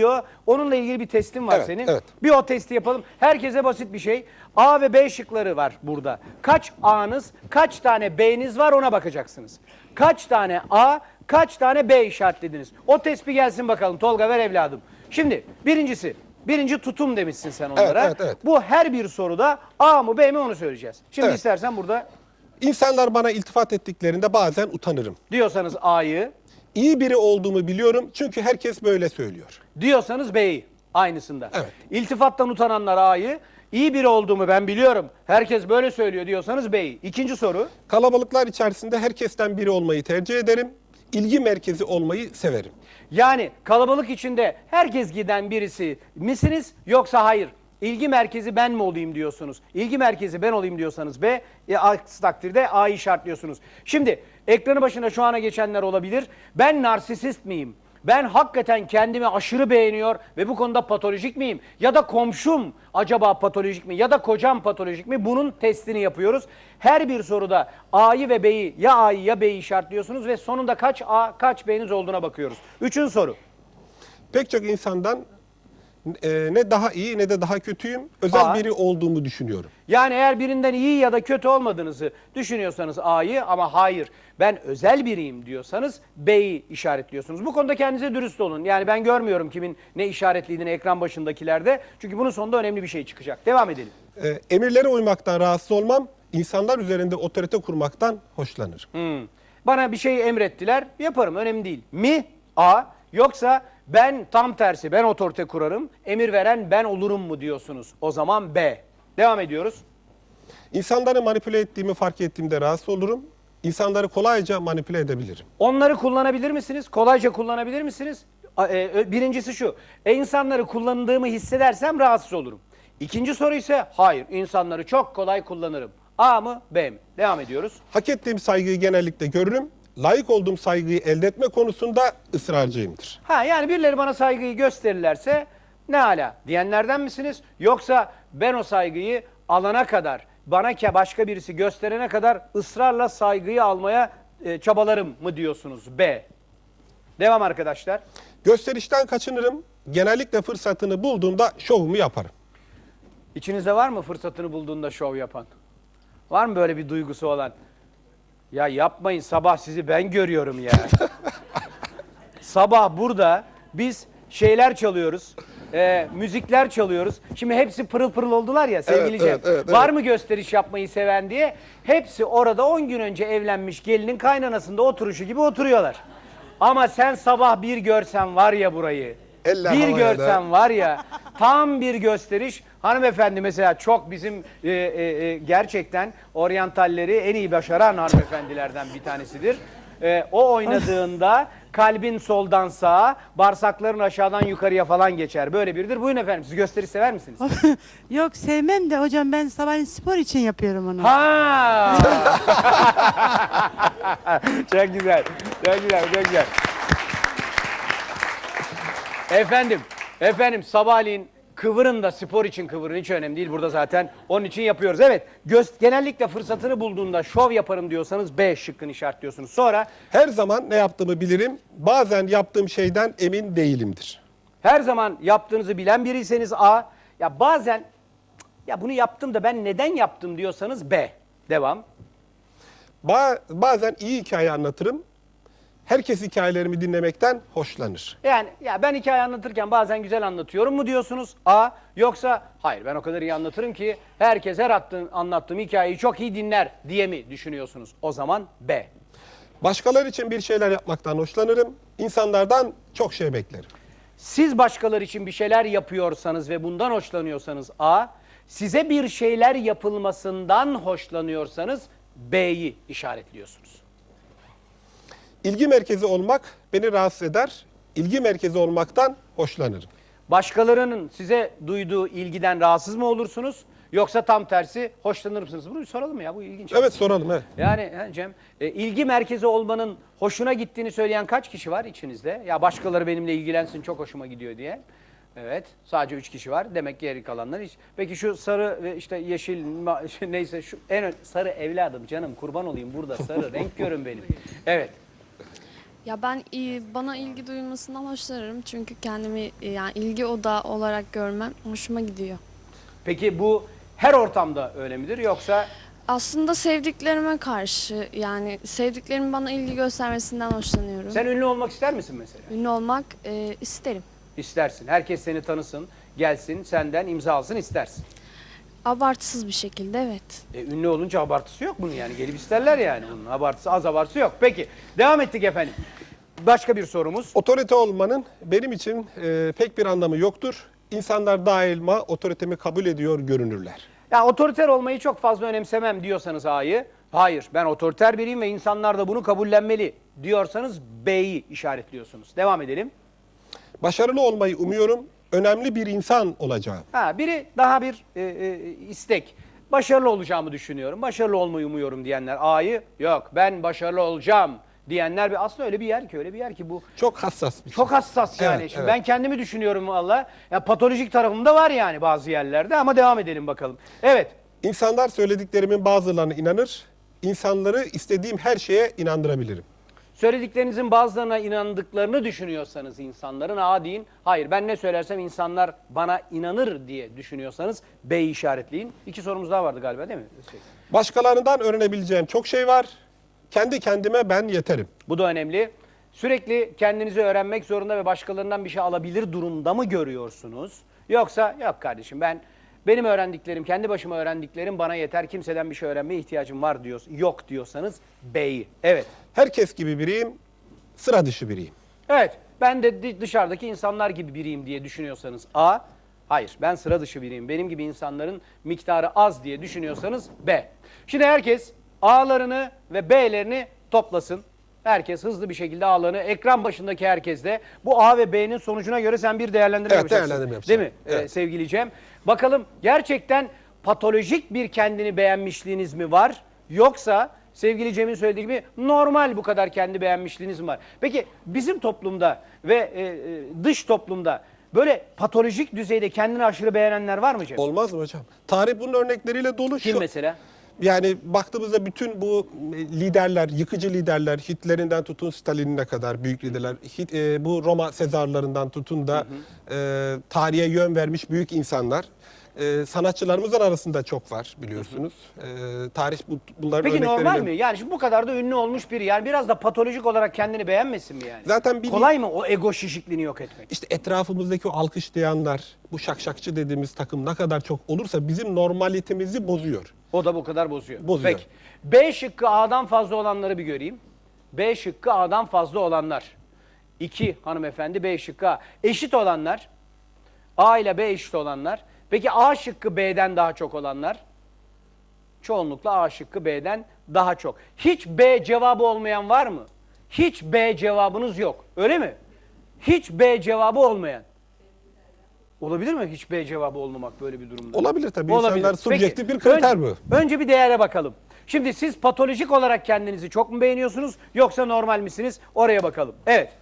diyor. Onunla ilgili bir testin var Evet, senin. evet. Bir o testi yapalım. Herkese basit bir şey. A ve B şıkları var burada. Kaç A'nız, kaç tane B'niz var ona bakacaksınız. Kaç tane A, kaç tane B işaretlediniz. O test bir gelsin bakalım. Tolga ver evladım. Şimdi birincisi, birinci tutum demişsin sen onlara. evet, evet. Bu her bir soruda A mı B mi onu söyleyeceğiz. Şimdi Evet. istersen burada İnsanlar bana iltifat ettiklerinde bazen utanırım. diyorsanız A'yı, İyi biri olduğumu biliyorum çünkü herkes böyle söylüyor. diyorsanız B'yi aynısında. Evet. İltifattan utananlar A'yı, iyi biri olduğumu ben biliyorum. Herkes böyle söylüyor diyorsanız B'yi. İkinci soru. Kalabalıklar içerisinde herkesten biri olmayı tercih ederim. İlgi merkezi olmayı severim. Yani kalabalık içinde herkes giden birisi misiniz yoksa hayır? İlgi merkezi ben mi olayım diyorsunuz. İlgi merkezi ben olayım diyorsanız B, e, aksi takdirde A'yı işaretliyorsunuz. Şimdi ekranı başına şu ana geçenler olabilir. Ben narsisist miyim? Ben hakikaten kendimi aşırı beğeniyor ve bu konuda patolojik miyim? Ya da komşum acaba patolojik mi? Ya da kocam patolojik mi? Bunun testini yapıyoruz. Her bir soruda A'yı ve B'yi ya A'yı ya B'yi işaretliyorsunuz ve sonunda kaç A kaç B'niz olduğuna bakıyoruz. Üçüncü soru. Pek çok insandan e, ne daha iyi ne de daha kötüyüm. Özel Aa. biri olduğumu düşünüyorum. Yani eğer birinden iyi ya da kötü olmadığınızı düşünüyorsanız A'yı ama hayır ben özel biriyim diyorsanız B'yi işaretliyorsunuz. Bu konuda kendinize dürüst olun. Yani ben görmüyorum kimin ne işaretlediğini ekran başındakilerde. Çünkü bunun sonunda önemli bir şey çıkacak. Devam edelim. E, emirlere uymaktan rahatsız olmam. İnsanlar üzerinde otorite kurmaktan hoşlanırım. Hmm. Bana bir şey emrettiler yaparım önemli değil. Mi? A. Yoksa ben tam tersi ben otorite kurarım emir veren ben olurum mu diyorsunuz. O zaman B. Devam ediyoruz. İnsanları manipüle ettiğimi fark ettiğimde rahatsız olurum. İnsanları kolayca manipüle edebilirim. Onları kullanabilir misiniz? Kolayca kullanabilir misiniz? E, Birincisi şu. E, insanları kullandığımı hissedersem rahatsız olurum. İkinci soru ise hayır insanları çok kolay kullanırım. A mı B mi? Devam ediyoruz. Hak ettiğim saygıyı genellikle görürüm. Layık olduğum saygıyı elde etme konusunda ısrarcıyımdır. Ha yani birileri bana saygıyı gösterirlerse ne ala diyenlerden misiniz? Yoksa ben o saygıyı alana kadar bana ke başka birisi gösterene kadar ısrarla saygıyı almaya e, çabalarım mı diyorsunuz? B. Devam arkadaşlar. Gösterişten kaçınırım. Genellikle fırsatını bulduğumda şovumu yaparım. İçinizde var mı fırsatını bulduğunda şov yapan? Var mı böyle bir duygusu olan? Ya yapmayın sabah sizi ben görüyorum ya. sabah burada biz şeyler çalıyoruz. e, müzikler çalıyoruz. Şimdi hepsi pırıl pırıl oldular ya sevgili Evet, Cem. evet, evet, Var evet. mı gösteriş yapmayı seven diye. Hepsi orada 10 gün önce evlenmiş gelinin kaynanasında oturuşu gibi oturuyorlar. Ama sen sabah bir görsen var ya burayı. Eller bir havaya görsen var ya tam bir gösteriş. Hanımefendi mesela çok bizim e, e, e, gerçekten oryantalleri en iyi başaran hanımefendilerden bir tanesidir. E, o oynadığında kalbin soldan sağa, bağırsakların aşağıdan yukarıya falan geçer. Böyle biridir. Buyurun efendim siz gösteri sever misiniz? Yok sevmem de hocam ben sabahleyin spor için yapıyorum onu. Ha! çok güzel. Çok güzel, çok güzel. Efendim, efendim sabahleyin kıvırın da spor için kıvırın hiç önemli değil. Burada zaten onun için yapıyoruz. Evet, göz, genellikle fırsatını bulduğunda şov yaparım diyorsanız B şıkkını işaretliyorsunuz. Sonra Her zaman ne yaptığımı bilirim. Bazen yaptığım şeyden emin değilimdir. her zaman yaptığınızı bilen biriyseniz A. Ya bazen ya bunu yaptım da ben neden yaptım diyorsanız B. Devam. Ba- bazen iyi hikaye anlatırım. Herkes hikayelerimi dinlemekten hoşlanır. Yani ya ben hikaye anlatırken bazen güzel anlatıyorum mu diyorsunuz? A. Yoksa hayır ben o kadar iyi anlatırım ki herkes her attığım, anlattığım hikayeyi çok iyi dinler diye mi düşünüyorsunuz? O zaman B. Başkaları için bir şeyler yapmaktan hoşlanırım. İnsanlardan çok şey beklerim. Siz başkaları için bir şeyler yapıyorsanız ve bundan hoşlanıyorsanız A. Size bir şeyler yapılmasından hoşlanıyorsanız B'yi işaretliyorsunuz. İlgi merkezi olmak beni rahatsız eder. İlgi merkezi olmaktan hoşlanırım. Başkalarının size duyduğu ilgiden rahatsız mı olursunuz? Yoksa tam tersi hoşlanır mısınız? Bunu bir soralım ya bu ilginç. Evet soralım. Evet. Yani he, Cem, e, ilgi merkezi olmanın hoşuna gittiğini söyleyen kaç kişi var içinizde? Ya başkaları benimle ilgilensin çok hoşuma gidiyor diye. Evet, sadece üç kişi var. Demek ki geri kalanlar hiç. Peki şu sarı ve işte yeşil neyse şu en ön- sarı evladım canım kurban olayım burada sarı renk görün benim. Evet. Ya ben e, bana ilgi duyulmasından hoşlanırım çünkü kendimi e, yani ilgi odağı olarak görmem hoşuma gidiyor. Peki bu her ortamda öyle midir yoksa Aslında sevdiklerime karşı yani sevdiklerimin bana ilgi göstermesinden hoşlanıyorum. sen ünlü olmak ister misin mesela? Ünlü olmak e, isterim. İstersin. Herkes seni tanısın, gelsin, senden imza alsın istersin. Abartısız bir şekilde evet. E, ünlü olunca abartısı yok bunun yani. Gelip isterler yani bunun. Abartısı az abartısı yok. Peki devam ettik efendim. Başka bir sorumuz. Otorite olmanın benim için e, pek bir anlamı yoktur. İnsanlar daima otoritemi kabul ediyor görünürler. Ya otoriter olmayı çok fazla önemsemem diyorsanız A'yı. Hayır ben otoriter biriyim ve insanlar da bunu kabullenmeli diyorsanız B'yi işaretliyorsunuz. Devam edelim. Başarılı olmayı umuyorum. Önemli bir insan olacağım. Ha, biri daha bir e, e, istek. Başarılı olacağımı düşünüyorum. Başarılı olmayı umuyorum diyenler A'yı yok ben başarılı olacağım diyenler bir aslında öyle bir yer ki öyle bir yer ki bu Çok hassas bir şey. çok hassas yani. Evet, Şimdi evet. ben kendimi düşünüyorum valla. Ya patolojik tarafımda var yani bazı yerlerde ama devam edelim bakalım. Evet. İnsanlar söylediklerimin bazılarına inanır. İnsanları istediğim her şeye inandırabilirim. Söylediklerinizin bazılarına inandıklarını düşünüyorsanız insanların A deyin. Hayır ben ne söylersem insanlar bana inanır diye düşünüyorsanız B işaretleyin. İki sorumuz daha vardı galiba değil mi? Şey. Başkalarından öğrenebileceğim çok şey var. Kendi kendime ben yeterim. Bu da önemli. Sürekli kendinizi öğrenmek zorunda ve başkalarından bir şey alabilir durumda mı görüyorsunuz? Yoksa yok kardeşim ben benim öğrendiklerim, kendi başıma öğrendiklerim bana yeter. Kimseden bir şey öğrenmeye ihtiyacım var diyor, yok diyorsanız B'yi. Evet. Herkes gibi biriyim, sıra dışı biriyim. Evet. Ben de dışarıdaki insanlar gibi biriyim diye düşünüyorsanız A. Hayır ben sıra dışı biriyim. Benim gibi insanların miktarı az diye düşünüyorsanız B. Şimdi herkes A'larını ve B'lerini toplasın. Herkes hızlı bir şekilde A'larını ekran başındaki herkes de bu A ve B'nin sonucuna göre sen bir değerlendirme Evet, yapacaksın. değerlendirme yapacağım. Değil mi Evet. Ee, sevgili Cem? Bakalım gerçekten patolojik bir kendini beğenmişliğiniz mi var? Yoksa sevgili Cem'in söylediği gibi normal bu kadar kendi beğenmişliğiniz mi var? Peki bizim toplumda ve e, e, dış toplumda böyle patolojik düzeyde kendini aşırı beğenenler var mı Cem? Olmaz mı hocam? Tarih bunun örnekleriyle dolu. Kim Şu- mesela? Yani baktığımızda bütün bu liderler, yıkıcı liderler, Hitler'inden tutun Stalin'ine kadar büyük liderler, Hit- e, bu Roma Sezarlarından tutun da e, tarihe yön vermiş büyük insanlar. E, sanatçılarımızın arasında çok var biliyorsunuz. E, tarih bu, bunların Peki örnekleriyle... normal mi? Yani şimdi bu kadar da ünlü olmuş biri yani biraz da patolojik olarak kendini beğenmesin mi yani? Zaten bir- Kolay mı o ego şişikliğini yok etmek? İşte etrafımızdaki o alkışlayanlar, bu şakşakçı dediğimiz takım ne kadar çok olursa bizim normalitemizi bozuyor. O da bu kadar bozuyor. Bozuyor. Peki. B şıkkı A'dan fazla olanları bir göreyim. B şıkkı A'dan fazla olanlar. 2 hanımefendi B şıkkı A. Eşit olanlar. A ile B eşit olanlar. Peki A şıkkı B'den daha çok olanlar. Çoğunlukla A şıkkı B'den daha çok. Hiç B cevabı olmayan var mı? Hiç B cevabınız yok. Öyle mi? Hiç B cevabı olmayan. Olabilir mi hiç B cevabı olmamak böyle bir durumda? Olabilir tabii. Olabilir. İnsanlar subjektif bir kriter önce, bu. Önce bir değere bakalım. Şimdi siz patolojik olarak kendinizi çok mu beğeniyorsunuz yoksa normal misiniz? Oraya bakalım. Evet.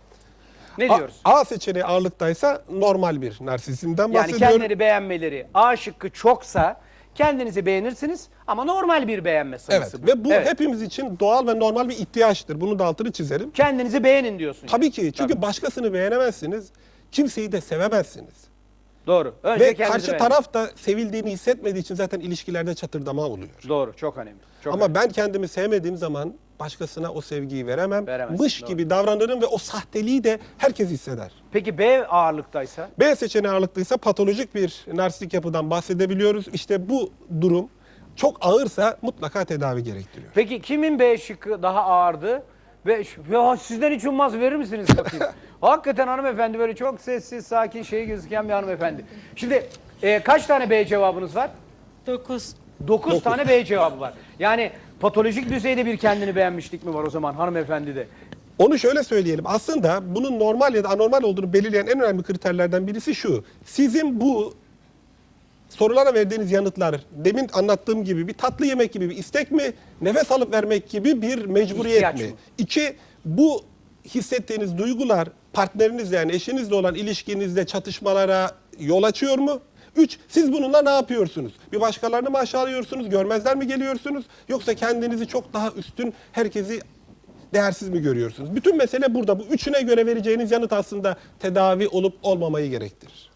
Ne A, diyoruz? A seçeneği ağırlıktaysa normal bir narsizmden Yani bahsediyorum. kendileri beğenmeleri A şıkkı çoksa kendinizi beğenirsiniz ama normal bir beğenme sayısı Evet ve bu Evet. hepimiz için doğal ve normal bir ihtiyaçtır. Bunu da altını çizerim. Kendinizi beğenin diyorsun. Tabii ki çünkü Tabii. başkasını beğenemezsiniz. Kimseyi de sevemezsiniz. Doğru. Önce ve karşı beğenin. taraf da sevildiğini hissetmediği için zaten ilişkilerde çatırdama oluyor. Doğru. Çok önemli. Çok Ama önemli. ben kendimi sevmediğim zaman başkasına o sevgiyi veremem. Veremezsin, Mış doğru. gibi davranırım ve o sahteliği de herkes hisseder. Peki B ağırlıktaysa? B seçeneği ağırlıklıysa patolojik bir narsistik yapıdan bahsedebiliyoruz. İşte bu durum çok ağırsa mutlaka tedavi gerektiriyor. Peki kimin B şıkkı daha ağırdı? Ve ya sizden hiç ummaz verir misiniz bakayım? Hakikaten hanımefendi böyle çok sessiz, sakin, şey gözüken bir hanımefendi. Şimdi e, kaç tane B cevabınız var? 9. 9 tane B cevabı var. Yani patolojik düzeyde bir kendini beğenmişlik mi var o zaman hanımefendi de? Onu şöyle söyleyelim. Aslında bunun normal ya da anormal olduğunu belirleyen en önemli kriterlerden birisi şu. Sizin bu sorulara verdiğiniz yanıtlar demin anlattığım gibi bir tatlı yemek gibi bir istek mi, nefes alıp vermek gibi bir mecburiyet İhtiyaç mi? mı? İki, bu hissettiğiniz duygular partnerinizle yani eşinizle olan ilişkinizde çatışmalara yol açıyor mu? Üç, siz bununla ne yapıyorsunuz? Bir başkalarını mı aşağılıyorsunuz, görmezler mi geliyorsunuz? Yoksa kendinizi çok daha üstün, herkesi değersiz mi görüyorsunuz? Bütün mesele burada. Bu üçüne göre vereceğiniz yanıt aslında tedavi olup olmamayı gerektirir.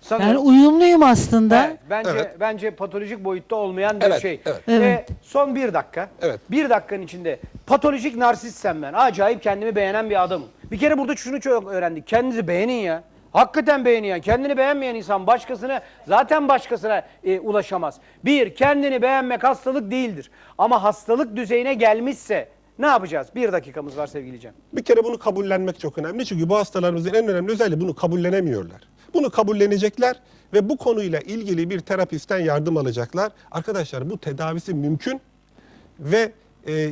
Sanırım- Yani uyumluyum aslında. Evet, bence Evet. bence patolojik boyutta olmayan bir Evet, şey. evet. Ve Evet. son bir dakika. Evet. Bir dakikanın içinde patolojik narsistsem ben. Acayip kendimi beğenen bir adamım. Bir kere burada şunu çok öğrendik. Kendinizi beğenin ya. Hakikaten beğenin ya. Kendini beğenmeyen insan başkasına zaten başkasına e, ulaşamaz. Bir, kendini beğenmek hastalık değildir. Ama hastalık düzeyine gelmişse ne yapacağız? Bir dakikamız var sevgili Cem. Bir kere bunu kabullenmek çok önemli. Çünkü bu hastalarımızın en önemli özelliği bunu kabullenemiyorlar. Bunu kabullenecekler ve bu konuyla ilgili bir terapistten yardım alacaklar. Arkadaşlar bu tedavisi mümkün ve e,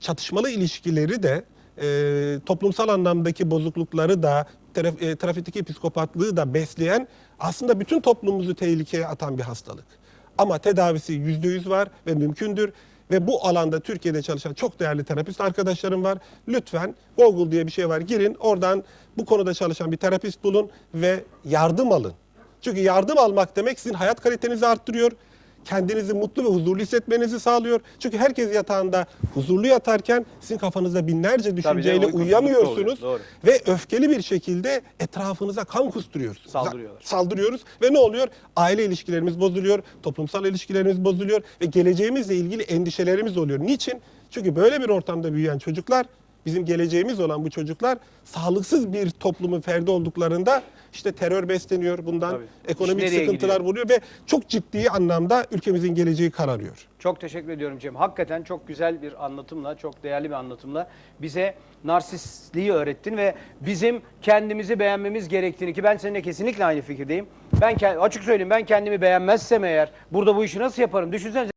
çatışmalı ilişkileri de e, toplumsal anlamdaki bozuklukları da traf, e, trafikteki psikopatlığı da besleyen aslında bütün toplumumuzu tehlikeye atan bir hastalık. Ama tedavisi yüzde yüz var ve mümkündür. Ve bu alanda Türkiye'de çalışan çok değerli terapist arkadaşlarım var. Lütfen Google diye bir şey var. Girin oradan bu konuda çalışan bir terapist bulun ve yardım alın. Çünkü yardım almak demek sizin hayat kalitenizi arttırıyor. Kendinizi mutlu ve huzurlu hissetmenizi sağlıyor. Çünkü herkes yatağında huzurlu yatarken sizin kafanızda binlerce düşünceyle uykusuzluk da uyuyamıyorsunuz. oluyor. Ve öfkeli bir şekilde etrafınıza kan kusturuyorsunuz. Saldırıyorlar. Saldırıyoruz ve ne oluyor? Aile ilişkilerimiz bozuluyor, toplumsal ilişkilerimiz bozuluyor ve geleceğimizle ilgili endişelerimiz oluyor. Niçin? Çünkü böyle bir ortamda büyüyen çocuklar, bizim geleceğimiz olan bu çocuklar sağlıksız bir toplumun ferdi olduklarında işte terör besleniyor bundan, Tabii. ekonomik İş nereye sıkıntılar gidiyor? vuruyor ve çok ciddi anlamda ülkemizin geleceği kararıyor. Çok teşekkür ediyorum Cem. Hakikaten çok güzel bir anlatımla, çok değerli bir anlatımla bize narsistliği öğrettin ve bizim kendimizi beğenmemiz gerektiğini ki ben seninle kesinlikle aynı fikirdeyim. Ben açık söyleyeyim ben kendimi beğenmezsem eğer burada bu işi nasıl yaparım? Düşünsenize